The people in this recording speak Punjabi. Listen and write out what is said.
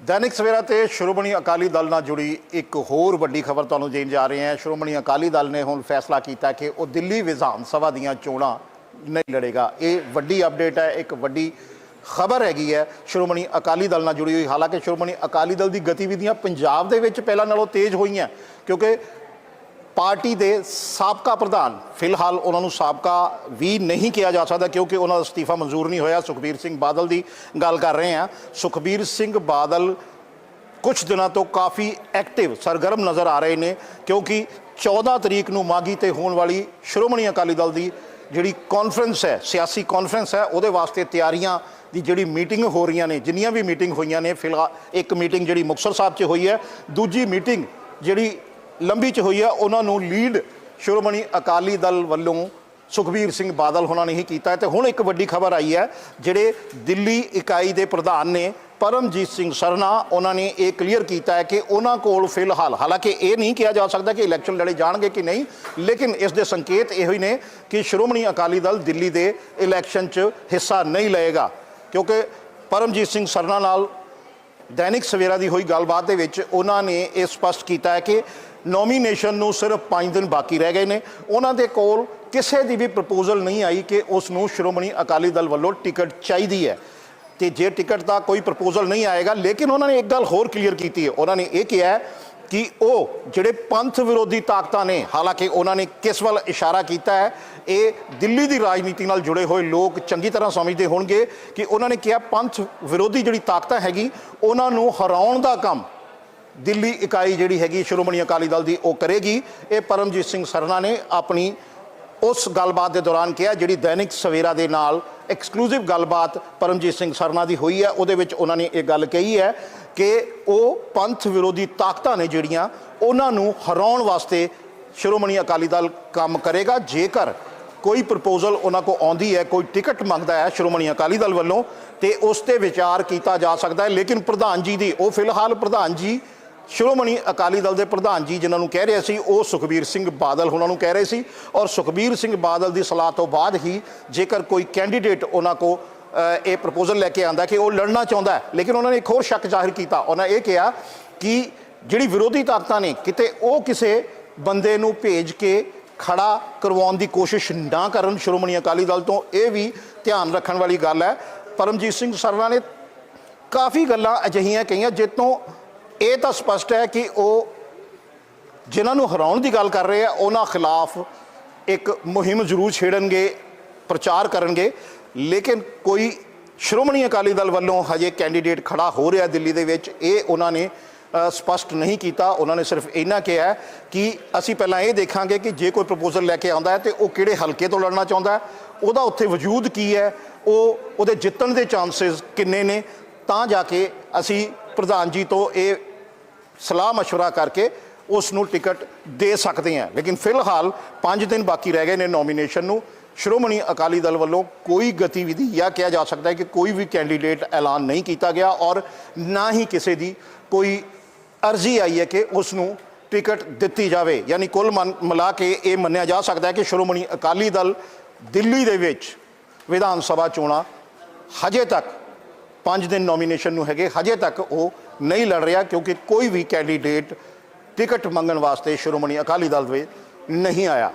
ਦੈਨਿਕ ਸਵੇਰਾ ਤੇ ਸ਼੍ਰੋਮਣੀ ਅਕਾਲੀ ਦਲ ਨਾਲ ਜੁੜੀ ਇੱਕ ਹੋਰ ਵੱਡੀ ਖਬਰ ਤੁਹਾਨੂੰ ਦੇਣ ਜਾ ਰਹੇ ਹਾਂ। ਸ਼੍ਰੋਮਣੀ ਅਕਾਲੀ ਦਲ ਨੇ ਹੁਣ ਫੈਸਲਾ ਕੀਤਾ ਕਿ ਉਹ ਦਿੱਲੀ ਵਿਧਾਨ ਸਭਾ ਦੀਆਂ ਚੋਣਾਂ ਨਹੀਂ ਲੜੇਗਾ। ਇਹ ਵੱਡੀ ਅਪਡੇਟ ਹੈ, ਇੱਕ ਵੱਡੀ ਖਬਰ ਹੈਗੀ ਹੈ ਸ਼੍ਰੋਮਣੀ ਅਕਾਲੀ ਦਲ ਨਾਲ ਜੁੜੀ ਹੋਈ। ਹਾਲਾਂਕਿ ਸ਼੍ਰੋਮਣੀ ਅਕਾਲੀ ਦਲ ਦੀ ਗਤੀਵਿਧੀਆਂ ਪੰਜਾਬ ਦੇ ਵਿੱਚ ਪਹਿਲਾਂ ਨਾਲੋਂ ਤੇਜ਼ ਹੋਈਆਂ, ਕਿਉਂਕਿ ਪਾਰਟੀ ਦੇ ਸਾਬਕਾ ਪ੍ਰਧਾਨ, ਫਿਲਹਾਲ ਉਹਨਾਂ ਨੂੰ ਸਾਬਕਾ ਵੀ ਨਹੀਂ ਕਿਹਾ ਜਾ ਸਕਦਾ ਕਿਉਂਕਿ ਉਹਨਾਂ ਦਾ ਅਸਤੀਫਾ ਮਨਜ਼ੂਰ ਨਹੀਂ ਹੋਇਆ। ਸੁਖਬੀਰ ਸਿੰਘ ਬਾਦਲ ਦੀ ਗੱਲ ਕਰ ਰਹੇ ਹਾਂ। ਸੁਖਬੀਰ ਸਿੰਘ ਬਾਦਲ ਕੁਝ ਦਿਨਾਂ ਤੋਂ ਕਾਫੀ ਐਕਟਿਵ, ਸਰਗਰਮ ਨਜ਼ਰ ਆ ਰਹੇ ਨੇ ਕਿਉਂਕਿ 14 ਤਰੀਕ ਨੂੰ ਮਾਗੀ ਤੇ ਹੋਣ ਵਾਲੀ ਸ਼੍ਰੋਮਣੀ ਅਕਾਲੀ ਦਲ ਦੀ ਜਿਹੜੀ ਕਾਨਫਰੰਸ ਹੈ, ਸਿਆਸੀ ਕਾਨਫਰੰਸ ਹੈ, ਉਹਦੇ ਵਾਸਤੇ ਤਿਆਰੀਆਂ ਦੀ ਜਿਹੜੀ ਮੀਟਿੰਗ ਹੋ ਰਹੀਆਂ ਨੇ, ਜਿੰਨੀਆਂ ਵੀ ਮੀਟਿੰਗ ਹੋਈਆਂ ਨੇ, ਫਿਲਹਾਲ ਇੱਕ ਮੀਟਿੰਗ ਜਿਹੜੀ ਮੁਕਤਸਰ ਸਾਹਿਬ 'ਚ ਹੋਈ ਹੈ, ਦੂਜੀ ਮੀਟਿੰਗ ਜਿਹੜੀ ਲੰਬੀ 'ਚ ਹੋਈ ਹੈ ਉਹਨਾਂ ਨੂੰ ਲੀਡ ਸ਼੍ਰੋਮਣੀ ਅਕਾਲੀ ਦਲ ਵੱਲੋਂ ਸੁਖਬੀਰ ਸਿੰਘ ਬਾਦਲ ਹੋਣਾ ਨਹੀਂ ਕੀਤਾ ਹੈ ਤੇ ਹੁਣ ਇੱਕ ਵੱਡੀ ਖਬਰ ਆਈ ਹੈ, ਜਿਹੜੇ ਦਿੱਲੀ ਇਕਾਈ ਦੇ ਪ੍ਰਧਾਨ ਨੇ ਪਰਮਜੀਤ ਸਿੰਘ ਸਰਨਾ, ਉਹਨਾਂ ਨੇ ਇਹ ਕਲੀਅਰ ਕੀਤਾ ਹੈ ਕਿ ਉਹਨਾਂ ਕੋਲ ਫਿਲਹਾਲ, ਹਾਲਾਂਕਿ ਇਹ ਨਹੀਂ ਕਿਹਾ ਜਾ ਸਕਦਾ ਕਿ ਇਲੈਕਸ਼ਨ ਲੜੇ ਜਾਣਗੇ ਕਿ ਨਹੀਂ, ਲੇਕਿਨ ਇਸ ਦੇ ਸੰਕੇਤ ਇਹੋ ਹੀ ਨੇ ਕਿ ਸ਼੍ਰੋਮਣੀ ਅਕਾਲੀ ਦਲ ਦਿੱਲੀ ਦੇ ਇਲੈਕਸ਼ਨ 'ਚ ਹਿੱਸਾ ਨਹੀਂ ਲਏਗਾ। ਕਿਉਂਕਿ ਪਰਮਜੀਤ ਸਿੰਘ ਸਰਨਾ ਨਾਲ ਦੈਨਿਕ ਸਵੇਰਾ ਦੀ ਹੋਈ ਗੱਲਬਾਤ ਦੇ ਵਿੱਚ ਉਹਨਾਂ ਨੇ ਇਹ ਸਪਸ਼ਟ ਕੀਤਾ ਹੈ ਕਿ ਨੋਮੀਨੇਸ਼ਨ ਨੂੰ ਸਿਰਫ 5 ਦਿਨ ਬਾਕੀ ਰਹਿ ਗਏ ਨੇ। ਉਹਨਾਂ ਦੇ ਕੋਲ ਕਿਸੇ ਦੀ ਵੀ ਪ੍ਰਪੋਜ਼ਲ ਨਹੀਂ ਆਈ ਕਿ ਉਸ ਨੂੰ ਸ਼੍ਰੋਮਣੀ ਅਕਾਲੀ ਦਲ ਵੱਲੋਂ ਟਿਕਟ ਚਾਹੀਦੀ ਹੈ। ਤੇ ਜੇ ਟਿਕਟ ਦਾ ਕੋਈ ਪ੍ਰਪੋਜ਼ਲ ਨਹੀਂ ਆਏਗਾ, ਲੇਕਿਨ ਉਹਨਾਂ ਨੇ ਇੱਕ ਗੱਲ ਹੋਰ ਕਲੀਅਰ ਕੀਤੀ ਹੈ। ਉਹਨਾਂ ਨੇ ਇਹ ਕਿਹਾ ਕਿ ਉਹ ਜਿਹੜੇ ਪੰਥ ਵਿਰੋਧੀ ਤਾਕਤਾਂ ਨੇ, ਹਾਲਾਂਕਿ ਉਹਨਾਂ ਨੇ ਕਿਸ ਵੱਲ ਇਸ਼ਾਰਾ ਕੀਤਾ ਹੈ, ਇਹ ਦਿੱਲੀ ਦੀ ਰਾਜਨੀਤੀ ਨਾਲ ਜੁੜੇ ਹੋਏ ਲੋਕ ਚੰਗੀ ਤਰ੍ਹਾਂ ਸਮਝਦੇ ਹੋਣਗੇ ਕਿ ਉਹਨਾਂ ਨੇ ਕਿਹਾ ਪੰਥ ਵਿਰੋਧੀ ਜਿਹੜੀ ਤਾਕਤਾਂ ਹੈਗੀ, ਉਹਨਾਂ ਨੂੰ ਹਰਾਉਣ ਦਾ ਕੰਮ ਦਿੱਲੀ ਇਕਾਈ ਜਿਹੜੀ ਹੈਗੀ, ਸ਼੍ਰੋਮਣੀ ਅਕਾਲੀ ਦਲ ਦੀ, ਉਹ ਕਰੇਗੀ। ਇਹ ਪਰਮਜੀਤ ਸਿੰਘ ਸਰਨਾ ਨੇ ਆਪਣੀ ਉਸ ਗੱਲਬਾਤ ਦੇ ਦੌਰਾਨ ਕਿਹਾ, ਜਿਹੜੀ ਦੈਨਿਕ ਸਵੇਰਾ ਦੇ ਨਾਲ ਐਕਸਕਲੂਸਿਵ ਗੱਲਬਾਤ ਪਰਮਜੀਤ ਸਿੰਘ ਸਰਨਾ ਦੀ ਹੋਈ ਹੈ, ਉਹਦੇ ਵਿੱਚ ਉਹਨਾਂ ਨੇ ਇਹ ਗੱਲ ਕਹੀ ਹੈ ਕਿ ਉਹ ਪੰਥ ਵਿਰੋਧੀ ਤਾਕਤਾਂ ਨੇ ਜਿਹੜੀਆਂ ਉਹਨਾਂ ਨੂੰ ਹਰਾਉਣ ਵਾਸਤੇ ਸ਼੍ਰੋਮਣੀ ਅਕਾਲੀ ਦਲ ਕੰਮ ਕਰੇਗਾ। ਜੇਕਰ ਕੋਈ ਪ੍ਰਪੋਜ਼ਲ ਉਹਨਾਂ ਕੋ ਆਉਂਦੀ ਹੈ, ਕੋਈ ਟਿਕਟ ਮੰਗਦਾ ਹੈ ਸ਼੍ਰੋਮਣੀ ਅਕਾਲੀ ਦਲ ਵੱਲੋਂ, ਤੇ ਉਸ ਤੇ ਵਿਚਾਰ ਕੀਤਾ ਜਾ ਸਕਦਾ ਹੈ। ਲੇਕਿਨ ਪ੍ਰਧਾਨ ਜੀ ਦੀ, ਉਹ ਫਿਲਹਾਲ ਪ੍ਰਧਾਨ ਜੀ, ਸ਼੍ਰੋਮਣੀ ਅਕਾਲੀ ਦਲ ਦੇ ਪ੍ਰਧਾਨ ਜੀ ਜਿਨ੍ਹਾਂ ਨੂੰ ਕਹਿ ਰਹੇ ਸੀ, ਉਹ ਸੁਖਬੀਰ ਸਿੰਘ ਬਾਦਲ ਉਹਨਾਂ ਨੂੰ ਕਹਿ ਰਹੇ ਸੀ। ਔਰ ਸੁਖਬੀਰ ਸਿੰਘ ਬਾਦਲ ਦੀ ਸਲਾਹ ਤੋਂ ਬਾਅਦ ਹੀ ਜੇਕਰ ਕੋਈ ਕੈਂਡੀਡੇਟ ਉਹਨਾਂ ਕੋ ਇਹ ਪ੍ਰਪੋਜ਼ਲ ਲੈ ਕੇ ਆਂਦਾ ਕਿ ਉਹ ਲੜਨਾ ਚਾਹੁੰਦਾ ਹੈ। ਲੇਕਿਨ ਉਹਨਾਂ ਨੇ ਇੱਕ ਹੋਰ ਸ਼ੱਕ ਜ਼ਾਹਿਰ ਕੀਤਾ। ਉਹਨਾਂ ਇਹ ਕਿਹਾ ਕਿ ਜਿਹੜੀ ਵਿਰੋਧੀ ਤਾਕਤਾਂ ਨੇ, ਕਿਤੇ ਉਹ ਕਿਸੇ ਬੰਦੇ ਨੂੰ ਭੇਜ ਕੇ ਖੜਾ ਕਰਵਾਉਣ ਦੀ ਕੋਸ਼ਿਸ਼ ਨਾ ਕਰਨ, ਸ਼੍ਰੋਮਣੀ ਅਕਾਲੀ ਦਲ ਤੋਂ ਇਹ ਵੀ ਧਿਆਨ ਰੱਖਣ ਵਾਲੀ ਗੱਲ ਹੈ। ਪਰਮਜੀਤ ਸਿੰਘ ਸਰਨਾ ਨੇ ਕਾਫੀ ਗੱਲਾਂ ਅਜਿਹੀਆਂ ਕਹੀਆਂ ਜਿੱਤੋਂ ਇਹ ਤਾਂ ਸਪਸ਼ਟ ਹੈ ਕਿ ਉਹ ਜਿਨ੍ਹਾਂ ਨੂੰ ਹਰਾਉਣ ਦੀ ਗੱਲ ਕਰ ਰਹੇ ਆ, ਉਹਨਾਂ ਖਿਲਾਫ ਇੱਕ ਮੁਹਿੰਮ ਜ਼ਰੂਰ ਛੇੜਨਗੇ, ਪ੍ਰਚਾਰ ਕਰਨਗੇ। ਲੇਕਿਨ ਕੋਈ ਸ਼੍ਰੋਮਣੀ ਅਕਾਲੀ ਦਲ ਵੱਲੋਂ ਹਜੇ ਕੈਂਡੀਡੇਟ ਖੜਾ ਹੋ ਰਿਹਾ ਦਿੱਲੀ ਦੇ ਵਿੱਚ ਇਹ ਉਹਨਾਂ ਨੇ ਅ, ਸਪਸ਼ਟ ਨਹੀਂ ਕੀਤਾ ਉਹਨਾਂ ਨੇ ਸਿਰਫ ਇਹਨਾਂ ਕਿਹਾ ਹੈ ਕਿ ਅਸੀਂ ਪਹਿਲਾਂ ਇਹ ਦੇਖਾਂਗੇ ਕਿ ਜੇ ਕੋਈ ਪ੍ਰਪੋਜ਼ਲ ਲੈ ਕੇ ਆਉਂਦਾ ਹੈ ਤੇ ਉਹ ਕਿਹੜੇ ਹਲਕੇ ਤੋਂ ਲੜਨਾ ਚਾਹੁੰਦਾ ਹੈ ਉਹਦਾ ਉੱਥੇ ਵਜੂਦ ਕੀ ਹੈ ਉਹ ਉਹਦੇ ਜਿੱਤਣ ਦੇ ਚਾਂਸਸ ਕਿੰਨੇ ਨੇ ਤਾਂ ਜਾ ਕੇ ਅਸੀਂ ਪ੍ਰਧਾਨ ਜੀ ਤੋਂ ਇਹ ਸਲਾਹ مشورہ ਕਰਕੇ ਉਸ ਨੂੰ ਟਿਕਟ ਦੇ ਸਕਦੇ ਹਾਂ ਲੇਕਿਨ ਫਿਲਹਾਲ 5 ਦਿਨ ਬਾਕੀ ਰਹਿ ਗਏ ਨੇ ਨੋਮੀਨੇਸ਼ਨ ਨੂੰ ਸ਼੍ਰੋਮਣੀ ਅਕਾਲੀ ਦਲ ਵੱਲੋਂ ਕੋਈ ਗਤੀਵਿਧੀ ਜਾਂ ਕਿਹਾ ਜਾ ਸਕਦਾ ਹੈ ਕਿ ਕੋਈ ਵੀ ਕੈਂਡੀਡੇਟ ਐਲਾਨ ਨਹੀਂ ਕੀਤਾ ਗਿਆ ਔਰ ਨਾ ਹੀ ਕਿਸੇ ਦੀ ਕੋਈ ਅਰਜ਼ੀ ਆਈ ਹੈ ਕਿ ਉਸ ਨੂੰ ਟਿਕਟ ਦਿੱਤੀ ਜਾਵੇ। ਯਾਨੀ ਕੁੱਲ ਮਨ- ਮਿਲਾ ਕੇ ਇਹ ਮੰਨਿਆ ਜਾ ਸਕਦਾ ਹੈ ਕਿ ਸ਼੍ਰੋਮਣੀ ਅਕਾਲੀ ਦਲ ਦਿੱਲੀ ਦੇ ਵਿੱਚ ਵਿਧਾਨ ਸਭਾ ਚੋਣਾਂ ਹਜੇ ਤੱਕ 5 ਦਿਨ ਨੋਮੀਨੇਸ਼ਨ ਨੂੰ ਹੈਗੇ, ਹਜੇ ਤੱਕ ਉਹ ਨਹੀਂ ਲੜ ਰਿਹਾ ਕਿਉਂਕਿ ਕੋਈ ਵੀ ਕੈਂਡੀਡੇਟ ਟਿਕਟ ਮੰਗਣ ਵਾਸਤੇ ਸ਼੍ਰੋਮਣੀ ਅਕਾਲੀ ਦਲ ਦੇ ਨਹੀਂ ਆਇਆ।